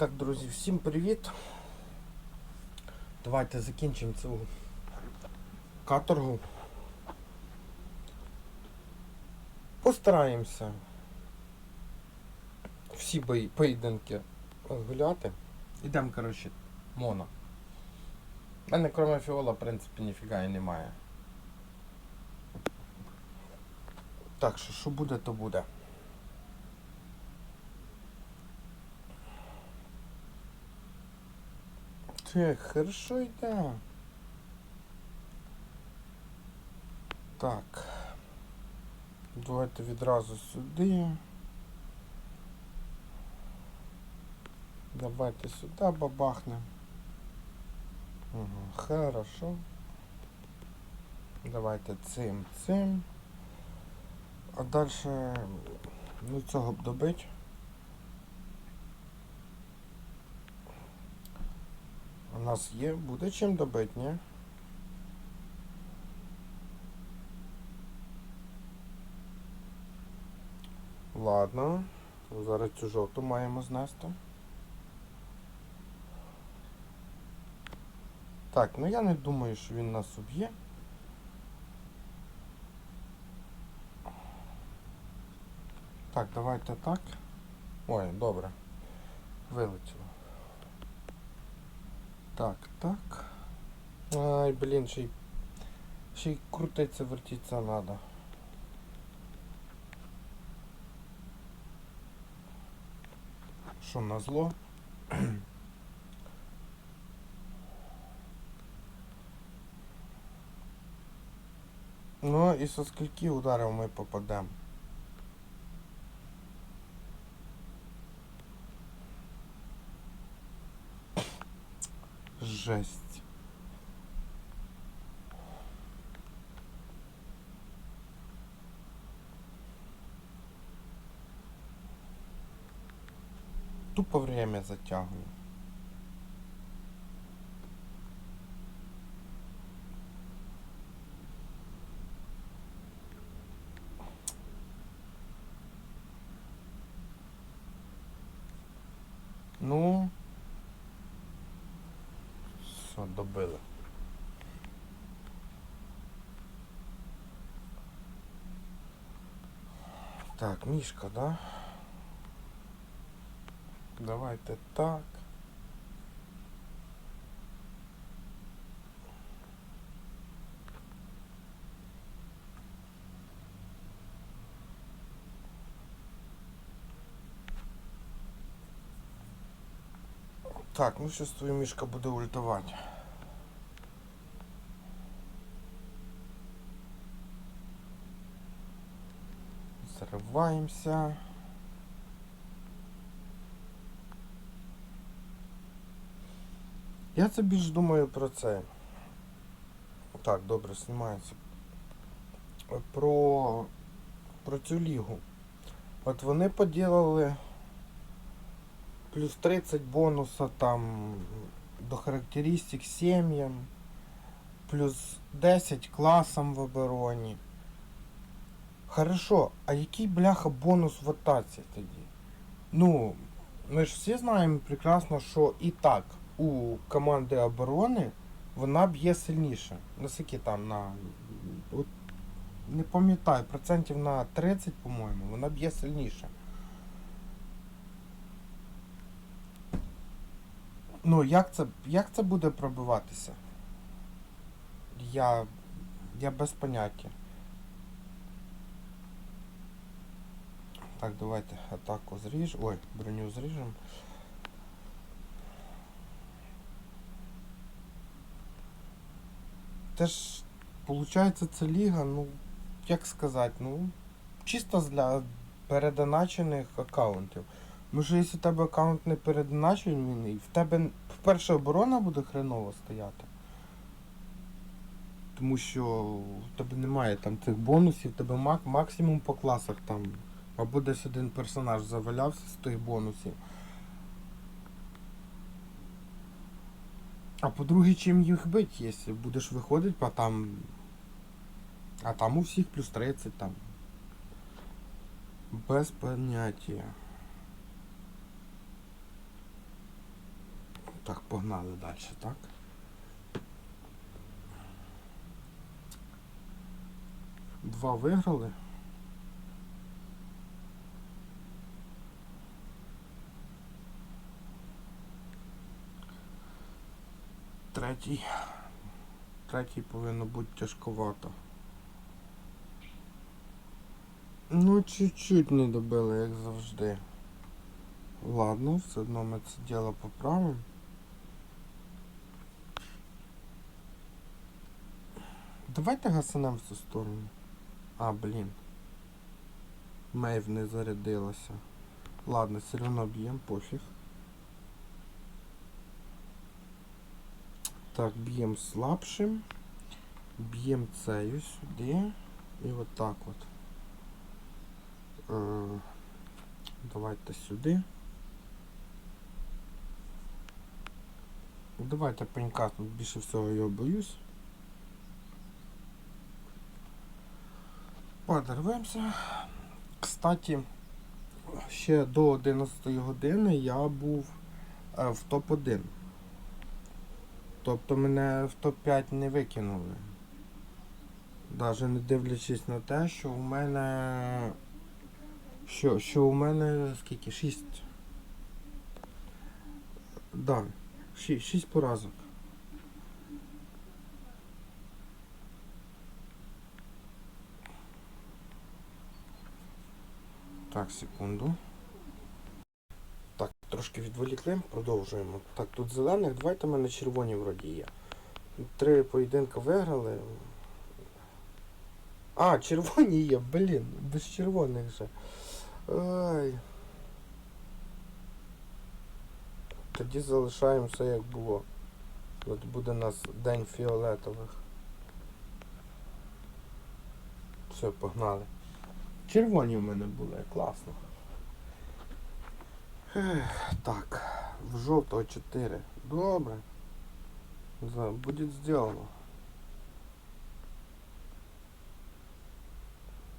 Так, друзі, всім привіт. Давайте закінчимо цю каторгу. Постараємося всі поєдинки гуляти. Ідемо, коротше, моно. У мене крім фіола, в принципі, ніфіга і немає. Так що, що буде, то буде. Так, хорошо йде. Так. Давайте відразу сюди. Давайте сюди бабахнем. Угу, хорошо. Давайте цим, цим. А далі ну цього б добить. У нас є, буде чим добити, ні? Ладно. Зараз цю жовту маємо знести. Так, ну я не думаю, що він нас уб'є. Так, давайте так. Ой, добре. Вилетіло. Так, так. Ай, блін, ще й. Ще й крутиться, вертіться надо. Що, на зло? Ну і со скільки ударів ми попадемо? Жесть. Тупо время затягиваю. Ну, все, добили. Так, мішка, да? Давайте так. Так, ну сейчас твоя мішка буде ультувати. Зриваємося. Я це більш думаю про це. Так, добре, знімається. Про, про цю лігу. От вони поділили плюс 30 бонуса там до характеристик сім'ям, плюс 10 класам в обороні. Хорошо, а який бляха бонус в атаці тоді? Ну, ми ж всі знаємо прекрасно, що і так у команди оборони вона б'є сильніше. Наскільки там на. От, не пам'ятаю, процентів на 30, по-моєму, вона б'є сильніше. Ну, як це, як це буде пробиватися? Я. Я без поняття. Так, давайте атаку зріж. Ой, броню зріжемо. Теж, виходить, це ліга, ну, як сказати, ну, чисто для передоначених аккаунтів. Що якщо у тебе аккаунт не передоначений, в тебе вперше оборона буде хреново стояти. Тому що в тебе немає там цих бонусів, в тебе мак, максимум по класах там. Або десь один персонаж завалявся з тих бонусів. А по-друге, чим їх бить, якщо будеш виходити, а там. А там у всіх плюс 30 там. Без поняття. Так, погнали далі, так? Два виграли. Третій. Третій повинно бути тяжковато. Ну, чуть-чуть не добили, як завжди. Ладно, все одно ми це діло поправимо. Давайте гасанем в цю сторону. А, блін. Мейв не зарядилася. Ладно, все одно б'ємо, пофіг. Так, б'ємо слабшим. Б'ємо цею сюди. І отак от. Е, давайте сюди. Давайте пенька, тут більше всього його боюсь. Подервемося. Кстати, ще до 11 години я був е, в топ-1. Тобто мене в топ-5 не викинули. Навіть не дивлячись на те, що у мене. Що, що у мене скільки? 6. Да. 6, 6 поразок. Так, секунду. Так, трошки відволікли, продовжуємо. Так, тут зелених, давайте в мене червоні вроді є. Три поєдинка виграли. А, червоні є, блін, без червоних же. Ай. Тоді залишаємо все як було. От буде у нас день фіолетових. Все, погнали. Червоні в мене були, класно. Так, в жовтого 4. Добре. Буде сделано.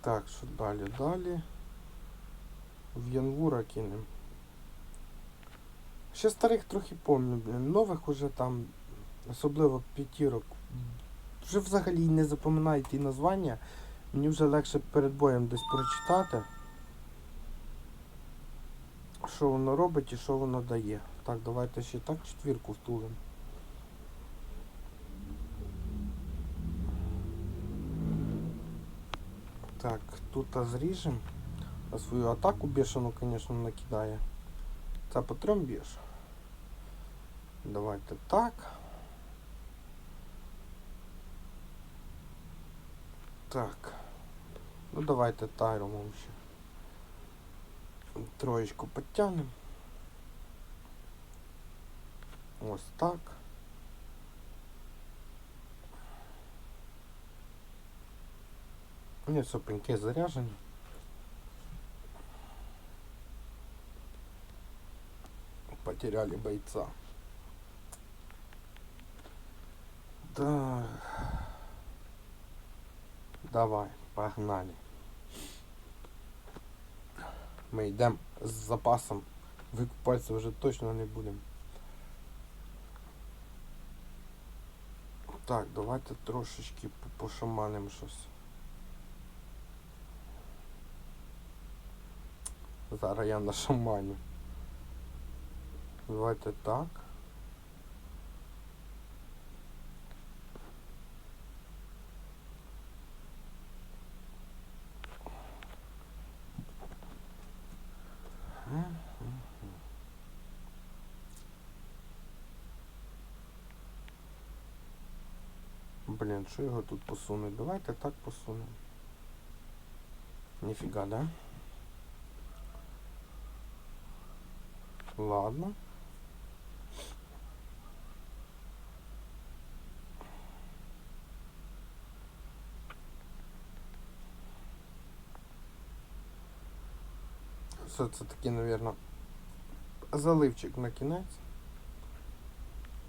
Так, що далі? Далі. В Янвура кинемо. Ще старих трохи помню, блін. Нових уже там, особливо п'ятірок. Вже взагалі не запоминаю ті названня. Мені вже легше перед боєм десь прочитати. Що воно робить і що воно дає. Так, давайте ще так четвірку втулимо. Так, тут зріжемо. А свою атаку бешену, звісно, накидає. Це по трьом б'єш. Давайте так. Так. Ну давайте тайромом ще. Троєчку підтягнемо. Ось так. Ні, все, пеньки заряжені. Потеряли бойца. Да. Давай, погнали. Ми йдемо з запасом. Викупатися вже точно не будемо. Так, давайте трошечки по- пошаманимо щось. Зараз я нашаманю. Давайте так. Блін, що його тут посунуть? Давайте так посунемо. Ніфіга, да? Ладно. Все це таки, наверное, заливчик на кінець.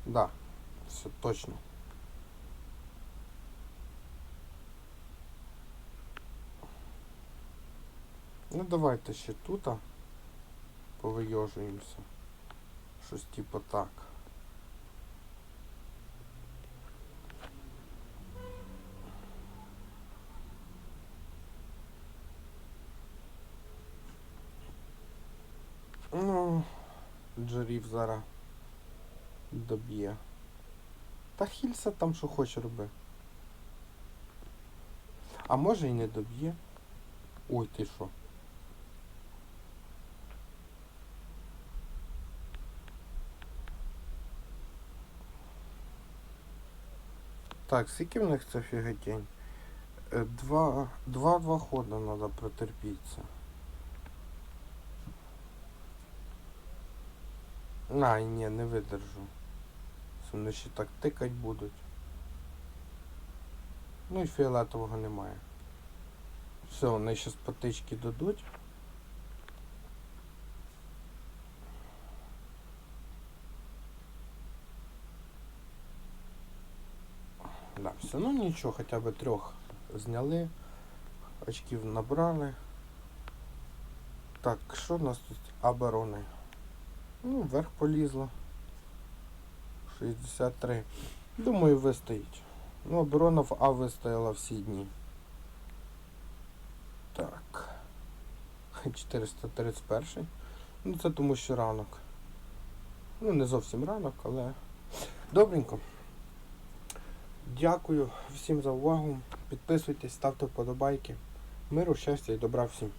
Да, все точно. Ну давайте ще тут повийожуємося. Щось типу так. Ну, джерів зараз доб'є. Та хільса там, що хоче роби. А може і не доб'є. Ой, ти що? Так, скільки в них це фігатень? Е, Два, два, два хода треба протерпіться. А, ні, не видержу. Вони ще так тикать будуть. Ну і фіолетового немає. Все, вони зараз потички дадуть. Да, все, ну нічого, хоча б трьох зняли. Очків набрали. Так, що в нас тут? Оборони. Ну, вверх полізло. 63. Думаю, вистоїть. Ну, оборона в А вистояла всі дні. Так. 431. Ну, це тому що ранок. Ну, не зовсім ранок, але. Добренько. Дякую всім за увагу. Підписуйтесь, ставте вподобайки. Миру, щастя і добра всім.